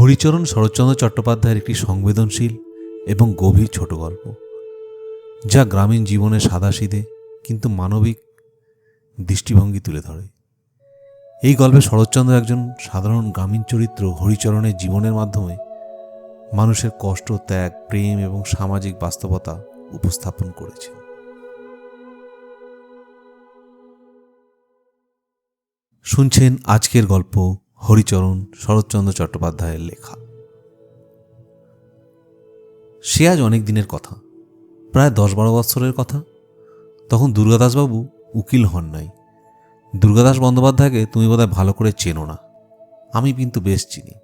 হরিচরণ শরৎচন্দ্র চট্টোপাধ্যায়ের একটি সংবেদনশীল এবং গভীর ছোট গল্প, যা গ্রামীণ জীবনে সাদাসিধে কিন্তু মানবিক দৃষ্টিভঙ্গি তুলে ধরে। এই গল্পে শরৎচন্দ্র একজন সাধারণ গ্রামীণ চরিত্র হরিচরণের জীবনের মাধ্যমে মানুষের কষ্ট, ত্যাগ, প্রেম এবং সামাজিক বাস্তবতা উপস্থাপন করেছে শুনছেন আজকের গল্প হরিচরণ শরৎচন্দ্র চট্টোপাধ্যায়ের লেখা। সে আজ অনেক দিনের কথা, প্রায় দশ বারো বৎসরের কথা। তখন দুর্গাদাসবাবু উকিল হন নাই। দুর্গাদাস বন্দ্যোপাধ্যায়কে তুমি বোধহয় ভালো করে চেনো না, আমি কিন্তু বেশ চিনি।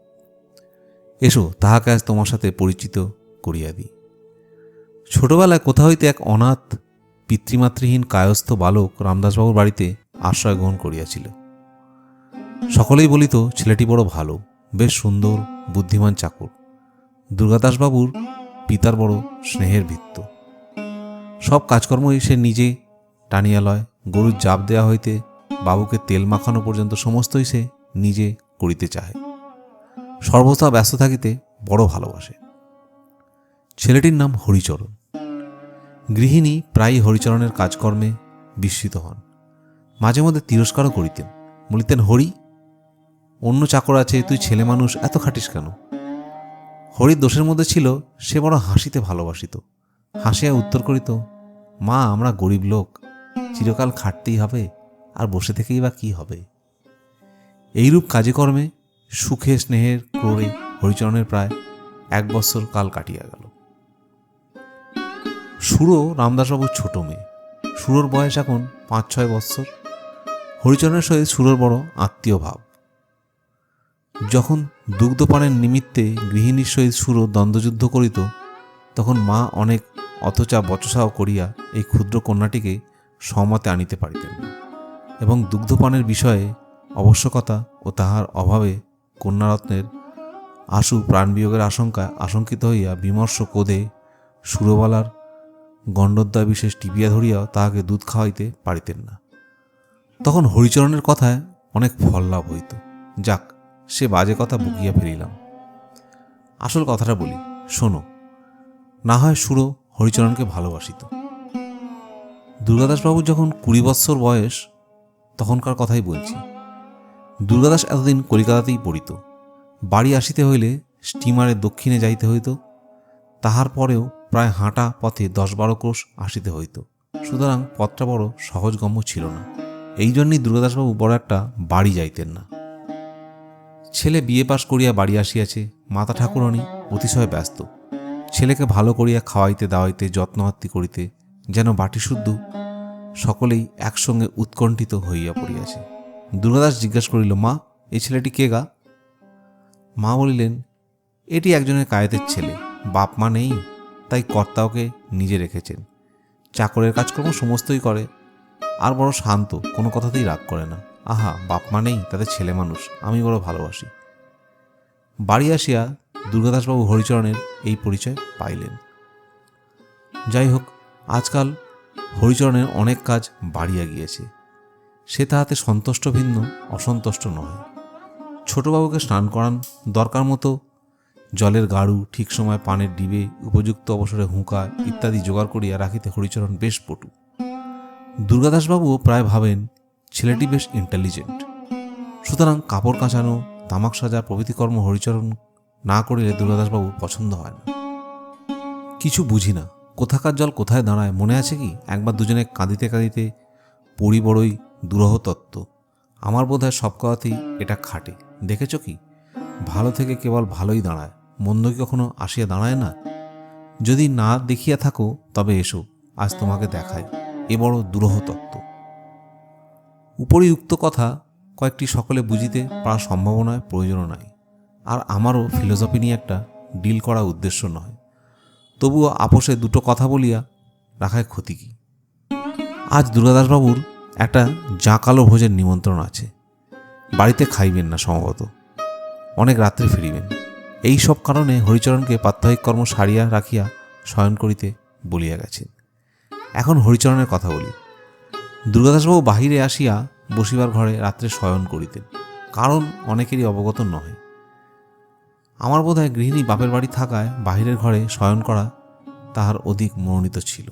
এসো, তাহাকে আজ তোমার সাথে পরিচিত করিয়া দিই। ছোটবেলায় কোথা হইতে এক অনাথ পিতৃমাতৃহীন কায়স্থ বালক রামদাসবাবুর বাড়িতে আশ্রয় গ্রহণ করিয়াছিল। সকলেই বলিত, ছেলেটি বড় ভালো, বেশ সুন্দর, বুদ্ধিমান চাকর। দুর্গাদাসবাবুর পিতার বড় স্নেহের ভিত্ত সব কাজকর্মই সে নিজে টানিয়া লয়। গরুর জাপ দেওয়া হইতে বাবুকে তেল মাখানো পর্যন্ত সমস্তই সে নিজে করিতে চাহে সর্বদা ব্যস্ত থাকিতে বড় ভালোবাসে। ছেলেটির নাম হরিচরণ। গৃহিণী প্রায়ই হরিচরণের কাজকর্মে বিস্মিত হন। মাঝে মধ্যে তিরস্কারও করিতেন। বলিতেন, হরি অন্য চাকর আছে, তুই ছেলে মানুষ, এত খাটিস কেন? হরির দোষের মধ্যে ছিল, সে বড় হাসিতে ভালোবাসিত। হাসিয়া উত্তর করিত, মা, আমরা গরিব লোক, চিরকাল খাটতেই হবে, আর বসে থেকেই বা কি হবে? এইরূপ কাজে কর্মে সুখে, স্নেহের ক্রোড়ে হরিচরণের প্রায় এক বৎসর কাল কাটিয়া গেল। সুরো রামদাসবাবুর ছোট মেয়ে। সুরোর বয়স এখন পাঁচ ছয় বৎসর। হরিচরণের সহিত সুরোর বড় আত্মীয় ভাব যখন দুগ্ধপানের নিমিত্তে গৃহিণীর সহিত সুরো দ্বন্দ্বযুদ্ধ করিত, তখন মা অনেক অথচা বচসাও করিয়া এই ক্ষুদ্র কন্যাটিকে সমতে আনিতে পারিতেন এবং দুগ্ধপানের বিষয়ে আবশ্যকতা ও তাহার অভাবে কন্যারত্নের আশু প্রাণবিয়োগের আশঙ্কায় আশঙ্কিত হইয়া বিমর্ষ কোদে সুরবালার গণ্ডদ্বয় বিশেষ টিপিয়া ধরিয়াও তাহাকে দুধ খাওয়াইতে পারিতেন না। তখন হরিচরণের কথায় অনেক ফল লাভ হইত। যাক সে বাজে কথা বুকিয়া ফেলিলাম। আসল কথাটা বলি, শোনো, না হয় সুরো হরিচরণকে ভালোবাসিত। দুর্গাদাসবাবু যখন কুড়ি বৎসর বয়স, তখনকার কথাই বলছি। দুর্গাদাস এতদিন কলিকাতাতেই পড়িত। বাড়ি আসিতে হইলে স্টিমারে দক্ষিণে যাইতে হইত। তাহার পরেও প্রায় হাঁটা পথে দশ বারো ক্রোশ আসিতে হইত। সুতরাং পথটা বড় সহজগম্য ছিল না। এই জন্যই দুর্গাদাসবাবু বড় একটা বাড়ি যাইতেন না। ছেলে বিয়ে পাশ করিয়া বাড়ি আসিয়াছে, মাতা ঠাকুরানী অতিশয় ব্যস্ত। ছেলেকে ভালো করিয়া খাওয়াইতে দাওয়াইতে, যত্নআত্তি করিতে যেন বাটি শুদ্ধ সকলেই একসঙ্গে উৎকণ্ঠিত হইয়া পড়িয়াছে। দুর্গাদাস জিজ্ঞাসা করিল, মা, এই ছেলেটি কে গা? মা বলিলেন, এটি একজনের কায়েতের ছেলে, বাপ মা নেই, তাই কর্তাওকে নিজে রেখেছেন। চাকরের কাজকর্ম সমস্তই করে, আর বড় শান্ত, কোনো কথাতেই রাগ করে না। আহা, বাপ মা নেই তাদের ছেলে মানুষ, আমি বড় ভালোবাসি। বাড়ি আসিয়া দুর্গাদাসবাবু হরিচরণের এই পরিচয় পাইলেন। যাই হোক, আজকাল হরিচরণের অনেক কাজ বাড়িয়া গিয়েছে। সে তাহাতে সন্তুষ্ট ভিন্ন, অসন্তুষ্ট নয় ছোটবাবুকে স্নান করান দরকার মতো, জলের গাড়ু ঠিক সময় পানের ডিবে, উপযুক্ত অবসরে হুঁকা ইত্যাদি জোগাড় করিয়া রাখিতে হরিচরণ বেশ পটু। দুর্গাদাসবাবুও প্রায় ভাবেন ছেলেটি বেশ ইন্টেলিজেন্ট সুতরাং কাপড় কাঁচানো, তামাক সাজা প্রভৃতি কর্ম হরিচরণ না করিলে দুর্গাদাসবাবু পছন্দ হয় না। কিছু বুঝি না, কোথাকার জল কোথায় দাঁড়ায়, মনে আছে কি? একবার দুজনে কাঁদিতে কাঁদিতে পড়ি বড়ই দুরহ তত্ত্ব। আমার বোধ হয় সব কথাতেই এটা খাটে। দেখেছ কি? ভালো থেকে কেবল ভালোই দাঁড়ায়। মন্দ কি কখনো আসিয়া দাঁড়ায় না? যদি না দেখিয়া থাকো, তবে এসো, আজ তোমাকে দেখায়। এ বড় দুরহ তত্ত্ব। উপরিউক্ত কথা কয়েকটি সকলে বুঝিতে পারার সম্ভাবনায় প্রয়োজনও নাই। আর আমারও ফিলোসফি নিয়ে একটা ডিল করা উদ্দেশ্য নয়। তবুও আপোষে দুটো কথা বলিয়া রাখায় ক্ষতি কি? আজ দুর্গাদাসবাবুর একটা জাঁকালো ভোজের নিমন্ত্রণ আছে। বাড়িতে খাইবেন না সম্ভবত। অনেক রাত্রে ফিরিবেন। এই সব কারণে হরিচরণকে প্রাত্যহিক কর্ম সারিয়া রাখিয়া শয়ন করিতে বলিয়া গেছেন। এখন হরিচরণের কথা বলি। দুর্গাদাসবাবু বাহিরে আসিয়া বসিবার ঘরে রাত্রে শয়ন করিতেন। কারণ অনেকেরই অবগত নহে। আমার বোধ হয় গৃহিণী বাপের বাড়ি থাকায় বাহিরের ঘরে শয়ন করা তাহার অধিক মনোনীত ছিল।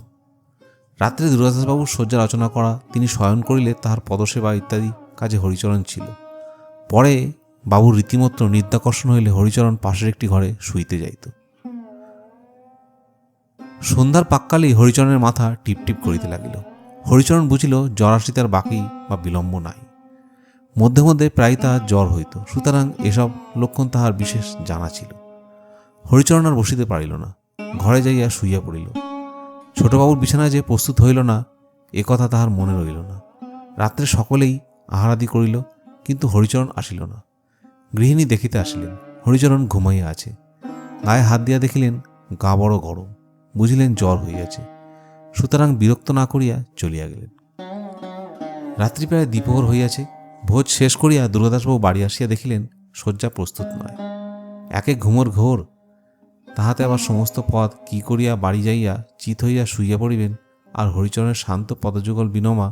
রাত্রে দুর্গাদাসবাবুর শয্যা রচনা করা, তিনি শয়ন করিলে তাহার পদসেবা ইত্যাদি কাজে হরিচরণ ছিল। পরে বাবুর রীতিমতো নিদ্যাকর্ষণ হইলে হরিচরণ পাশের একটি ঘরে শুইতে যাইত। সন্ধ্যার পাককালেই হরিচরণের মাথা টিপটিপ করিতে লাগিল। হরিচরণ বুঝিল, জ্বর আসিতে আর বাকি বা বিলম্ব নাই। মধ্যে মধ্যে প্রায় তাহার জ্বর হইত, সুতরাং এসব লক্ষণ তাহার বিশেষ জানা ছিল। হরিচরণ আর বসিতে পারিল না, ঘরে যাইয়া শুইয়া পড়িল। ছোটবাবুর বিছানায় যে প্রস্তুত হইল না, এ কথা তাহার মনে রইল না। রাত্রে সকলেই আহারাদি করিল, কিন্তু হরিচরণ আসিল না। গৃহিণী দেখিতে আসিলেন, হরিচরণ ঘুমাইয়া আছে। গায়ে হাত দিয়া দেখিলেন, গা বড় গরম, বুঝিলেন জ্বর হইয়াছে। সুতরাং বিরক্ত না করিয়া চলিয়া গেলেন। রাত্রি প্রায় দ্বিপ্রহর হইয়াছে। ভোজ শেষ করিয়া দুর্গাদাসবাবু বাড়ি আসিয়া দেখিলেন, শয্যা প্রস্তুত নয়। একে ঘুমোর ঘোর। তাহাতে আবার সমস্ত পথ কি করিয়া বাড়ি যাইয়া চিত হইয়া শুইয়া পড়িবেন, আর হরিচরণের শান্ত পদযুগল বিনমা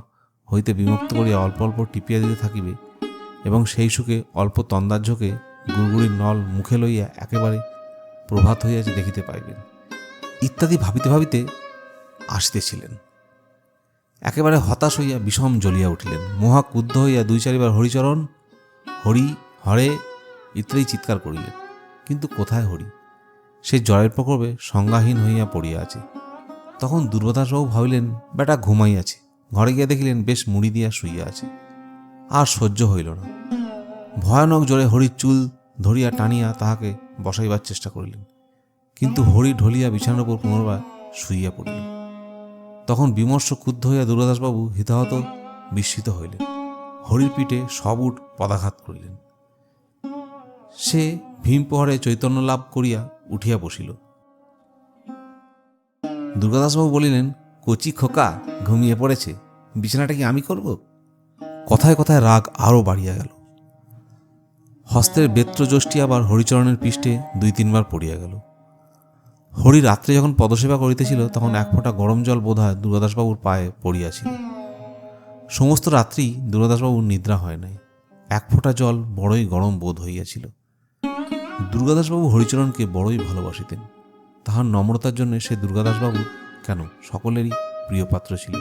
হইতে বিমুক্ত করিয়া অল্প অল্প টিপিয়া দিতে থাকিবে, এবং সেই সুখে অল্প তন্দার্ঝকে গুড়গুড়ির নল মুখে লইয়া একেবারে প্রভাত হইয়াছে দেখিতে পাইবেন। ইত্যাদি ভাবিতে ভাবিতে আসিতেছিলেন। একেবারে হতাশ হইয়া বিষম জ্বলিয়া উঠিলেন। মহা ক্রুদ্ধ হইয়া দুই চারিবার হরিচরণ, হরি, হরে, ইত্যাদি চিৎকার করিলেন। কিন্তু কোথায় হরি? সে জ্বরের প্রকোপে সংজ্ঞাহীন হইয়া পড়িয়া আছে। তখন দুর্বাদাসবাবু ভাবিলেন, বেটা ঘুমাইয়াছে ঘরে গিয়া দেখিলেন, বেশ মুড়ি দিয়া শুইয়া আছে। আর সহ্য হইল না। ভয়ানক জ্বরে হরির চুল ধরিয়া টানিয়া তাহাকে বসাইবার চেষ্টা করিলেন। কিন্তু হরি ঢলিয়া বিছানার উপর পুনর্বার শুইয়া পড়িল। তখন বিমর্ষ ক্ষুদ্ধ হইয়া দুর্গাদাসবাবু হিতাহত বিস্মিত হইলেন। হরির পিঠে সবুট পদাঘাত করিলেন। সে ভীম প্রহরে চৈতন্য লাভ করিয়া উঠিয়া বসিল। দুর্গাদাসবাবু বলিলেন, কচি খোকা, ঘুমিয়ে পড়েছে। বিছানাটা কি আমি করব? কথায় কথায় রাগ আরও বাড়িয়া গেল। হস্তের বেত্রযষ্টি আবার হরিচরণের পৃষ্ঠে দুই তিনবার পড়িয়া গেল। হরি রাত্রে যখন পদসেবা করিতেছিল, তখন এক ফোঁটা গরম জল বোধ হয় দুর্গাদাসবাবুর পায়ে পড়িয়াছিল। সমস্ত রাত্রি দুর্গাদাসবাবুর নিদ্রা হয় নাই। এক ফোঁটা জল বড়ই গরম বোধ হইয়াছিল। দুর্গাদাসবাবু হরিচরণকে বড়ই ভালোবাসিতেন। তাহার নম্রতার জন্য সে দুর্গাদাসবাবু কেন সকলেরই প্রিয় পাত্র ছিল।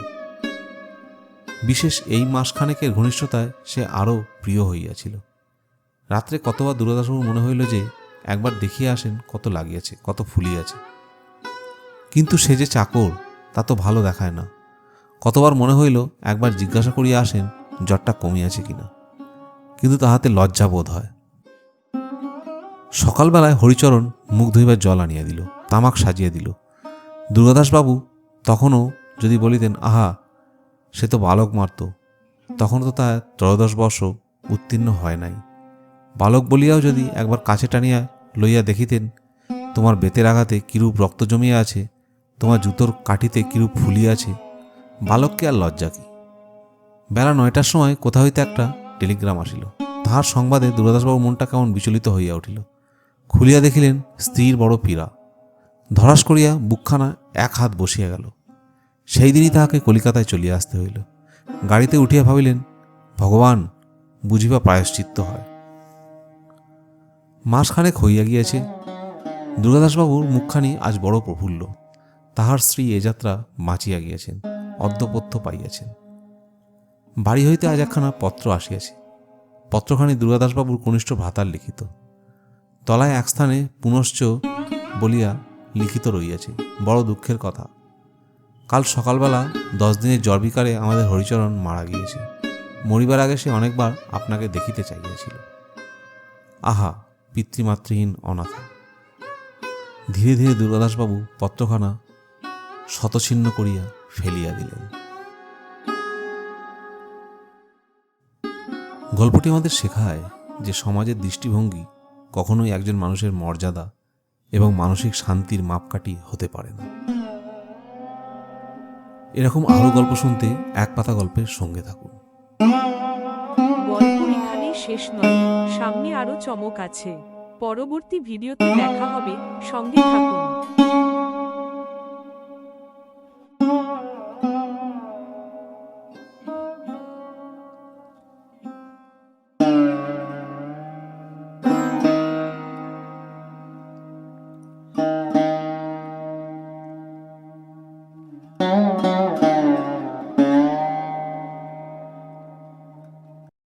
বিশেষ এই মাসখানেকের ঘনিষ্ঠতায় সে আরও প্রিয় হইয়াছিল। রাত্রে কতবার দুর্গাদাসবাবু মনে হইল যে একবার দেখিয়া আসেন কত লাগিয়াছে, কত ফুলিয়াছে। কিন্তু সে যে চাকর, তা তো ভালো দেখায় না। কতবার মনে হইল একবার জিজ্ঞাসা করিয়া আসেন, জ্বরটা কমিয়াছে কিনা। কিন্তু তাহাতে লজ্জা বোধ হয়। সকালবেলায় হরিচরণ মুখ ধুইবার জল আনিয়া দিল, তামাক সাজিয়া দিল। দুর্গাদাসবাবু তখনও যদি বলিতেন, আহা, সে তো বালক মারত। তখন তো তার ত্রয়োদশ বর্ষ উত্তীর্ণ হয় নাই। বালক বলিয়াও যদি একবার কাছে টানিয়া লইয়া দেখিতেন, তোমার বেতের আঘাতে কিরূপ রক্ত জমিয়া আছে, তোমার জুতোর কাঠিতে কিরূপ ফুলিয়া আছে, বালককে আর লজ্জা কি? বেলা নয়টার সময় কোথা হইতে একটা টেলিগ্রাম আসিল। তাহার সংবাদে দুর্গাদাসবাবুর মনটা কেমন বিচলিত হইয়া উঠিল। খুলিয়া দেখিলেন স্ত্রীর বড় পীড়া। ধরাস করিয়া বুকখানা এক হাত বসিয়া গেল। সেই দিনই তাহাকে কলিকাতায় চলিয়া আসতে হইল। গাড়িতে উঠিয়া ভাবিলেন, ভগবান, বুঝিবা প্রায়শ্চিত্ত হয়। মাসখানেক হইয়া গিয়াছে। দুর্গাদাসবাবুর মুখখানি আজ বড় প্রফুল্ল। তাহার স্ত্রী এ যাত্রা বাঁচিয়া গিয়াছেন অদ্যপথ্য পাইয়াছেন। বাড়ি হইতে আজ একখানা পত্র আসিয়াছে। পত্রখানি দুর্গাদাসবাবুর কনিষ্ঠ ভ্রাতার লিখিত। তলায় এক স্থানে পুনশ্চ বলিয়া লিখিত রইয়াছে বড় দুঃখের কথা। কাল সকালবেলা দশ দিনের জ্বর বিকারে আমাদের হরিচরণ মারা গিয়েছে। মরিবার আগে সে অনেকবার আপনাকে দেখিতে চাইয়াছিল। আহা পিতৃমাতৃহীন অনাথা। ধীরে ধীরে দুর্গাদাসবাবু পত্রখানা শতছিন্ন করিয়া ফেলিয়া দিলেন। গল্পটি আমাদের শেখায় যে সমাজের দৃষ্টিভঙ্গি কখনোই একজন মানুষের মর্যাদা এবং মানসিক শান্তির মাপকাঠি হতে পারে না। এরকম আরও গল্প শুনতে এক পাতা গল্পের সঙ্গে থাকুন। শেষ নয় সামনে আরও চমক আছে। পরবর্তী ভিডিওতে দেখা হবে সঙ্গে থাকুন।